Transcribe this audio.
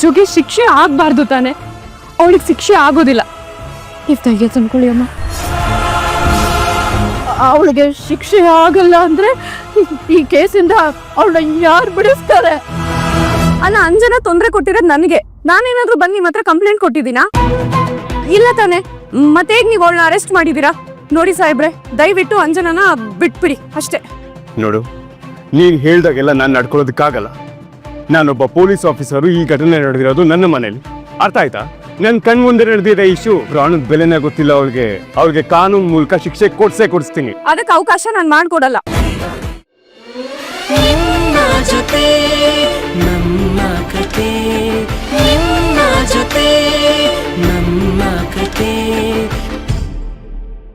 ಇಶುಗೆ ಶಿಕ್ಷೆ ಆಗಬಾರ್ದು ತಾನೆ. ಅವಳಿಗೆ ಶಿಕ್ಷೆ ಆಗೋದಿಲ್ಲ. ಇಫ್ ಧೈರ್ಯ ತಂದ್ಕೊಳ್ಳಿ ಅಮ್ಮ. ಅವಳಿಗೆ ಶಿಕ್ಷೆ ಆಗಲ್ಲ ಅಂದ್ರೆ ಈ ಕೇಸಿಂದ ಅವಳನ್ನ ಯಾರು ಬಿಡಿಸ್ತಾರೆ? ಅಲ್ಲ ಅಂಜನ ತೊಂದರೆ ಕೊಟ್ಟಿರೋದು ನನಗೆ. ನಾನೇನಾದ್ರೂ ಬಂದು ನಿಮ್ಮ ಹತ್ರ ಕಂಪ್ಲೇಂಟ್ ಕೊಟ್ಟಿದ್ದೀನಾ? ಇಲ್ಲ ತಾನೆ. ಮತ್ತೆ ನೀವು ಅವಳನ್ನ ಅರೆಸ್ಟ್ ಮಾಡಿದ್ದೀರಾ? ನೋಡಿ ಸಾಹೇಬ್ರೆ, ದಯವಿಟ್ಟು ಅಂಜನನ ಬಿಟ್ಬಿಡಿ ಅಷ್ಟೇ. ನೋಡು, ನೀನು ಹೇಳ್ದಾಗೆಲ್ಲ ನಾನು ನಡ್ಕೊಳ್ಳೋದಕ್ಕಾಗಲ್ಲ. ನಾನೊಬ್ಬ ಪೊಲೀಸ್ ಆಫೀಸರು ಈ ಘಟನೆ ನಡೆದಿರೋದು ನನ್ನ ಮನೇಲಿ. ಅರ್ಥ ಆಯ್ತಾ? ನನ್ನ ಕಣ್ ಮುಂದೆ ನಡೆದಿದೆ ಇಶ್ಯೂ ಪ್ರಾಣದ ಬೆಲೆನೇ ಗೊತ್ತಿಲ್ಲ ಅವ್ರಿಗೆ ಅವ್ರಿಗೆ ಕಾನೂನು ಮೂಲಕ ಶಿಕ್ಷೆ ಕೊಡ್ಸೇ ಕೊಡಿಸ್ತೀನಿ. ಅದಕ್ಕೆ ಅವಕಾಶ ನಾನು ಮಾಡ್ಕೊಡಲ್ಲ.